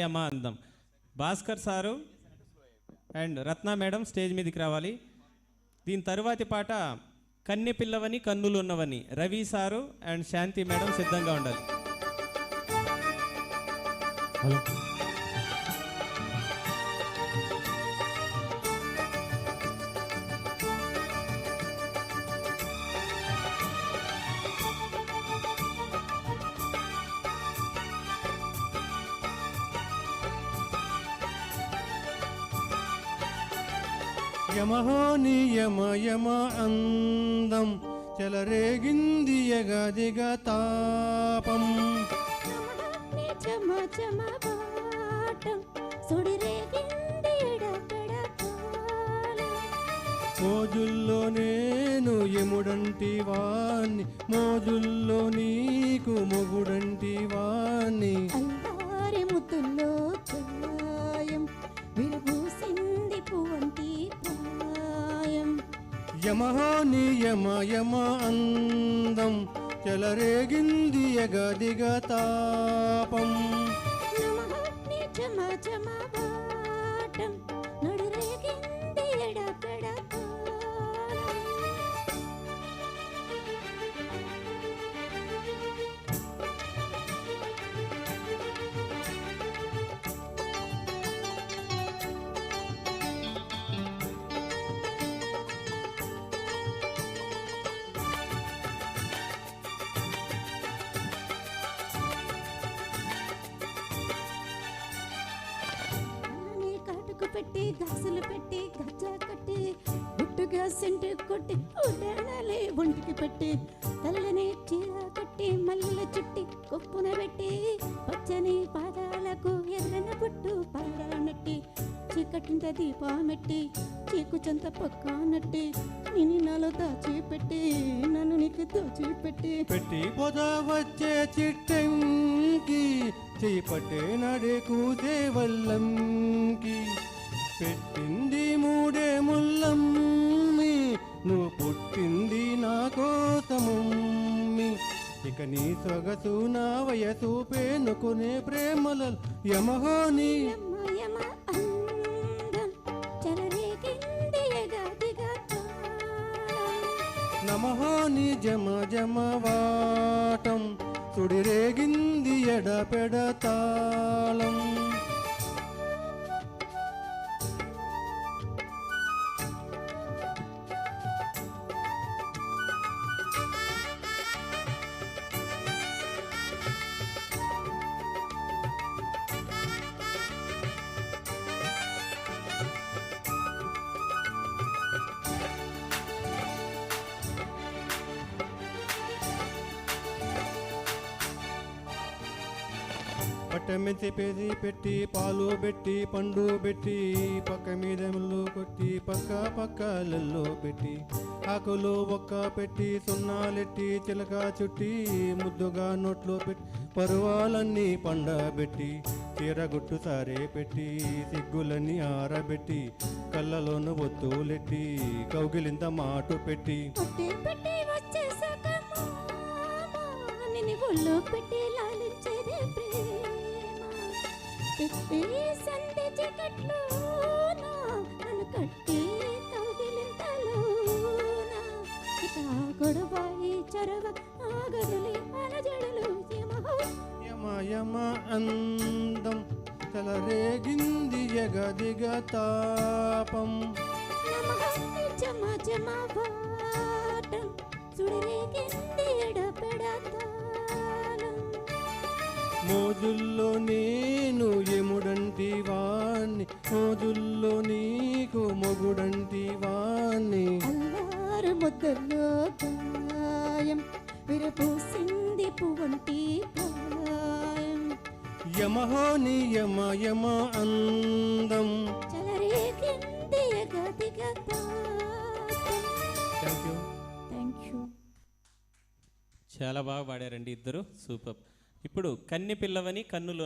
అమ్మా అందం. Bhaskar sir and Ratna madam stage మీదకి రావాలి. దీని తరువాతి పాట కన్నె పిల్లవని కన్నులు ఉన్నవని Ravi sir and Shanti madam సిద్ధంగా ఉండాలి. యమహోని యమ యమ అందం చెలరేగింది ఎగదిగ తాపం. మోజుల్లో నేను ఎముడంటి వాణ్ణి మోజుల్లో నీకు మొగుడంటి వాణ్ణి ముద్దుల్లో యమహోని యమ యమ అందం చెలరేగింది ఎగదిగ తాపం నమః చమ చమ నడురేగింది ఎడపెడ పెట్టి గసలు పెట్టి గజ్జ కట్టి గుట్టుగా సెంటు కొట్టి ఉడాణాలే ఒంటికి పెట్టి తెల్లని చీర కట్టి మల్లెల చుట్టి కొప్పున పెట్టి పచ్చని పాదాలకు ఎర్రన పాదాలు పారానట్టి చీకటింత దీపామెట్టి చీకు చెంత పక్క నట్టి నిన్ను నాలో దాచిపెట్టి నన్ను నీకు దోచిపెట్టి పెట్టి. పొద వచ్చే చిట్టంకి చేపట్టే నడే కూదే వల్లంకి పెట్టింది మూడే ముల్లమ్మి. నువ్వు పుట్టింది నా కోసమమ్మి. ఇక నీ సొగసు నా వయసు పేనుకునే ప్రేమల యమహోని. నమహోని జమ జమ వాటం. సుడిరేగింది ఎడపెడ పట్టమెంతి పెది పెట్టి పాలు పెట్టి పండు పెట్టి పక్క మీద కొట్టి పక్క పక్క లల్లో పెట్టి ఆకులు ఒక్క పెట్టి సున్నాలెట్టి చిలక చుట్టి ముద్దుగా నోట్లో పెట్టి పరువాలన్నీ పండబెట్టి తీరగుట్టు సారే పెట్టి సిగ్గులన్నీ ఆరబెట్టి కళ్ళలోను ఒత్తులెట్టి కౌగిలింత మాటు పెట్టి. పొట్టి సంధి చీకట్లో నన్ను కట్టి కౌగిలింతలోన ఇక గొడవ ఈ చొరవ ఆగదులి అలజడులు యమ యమ అందం చెలరేగింది ఎగదిగ తాపం. చమ చమ వాటం. సుడిరేగింది మోజుల్లో నేను ఎముడంటి వాణ్ణి మోజుల్లో నీకు మొగుడంటి వాణ్ణి. అల్లారు ముద్దల్లో గాయం విరపూసింది పువ్వంటి ప్రాయం యమహోని యమ యమ అందం. థ్యాంక్ యూ థ్యాంక్ యూ చాలా బాగా పాడారండి ఇద్దరు. సూపర్ ఇప్పుడు కన్నె పిల్లవని కన్నులు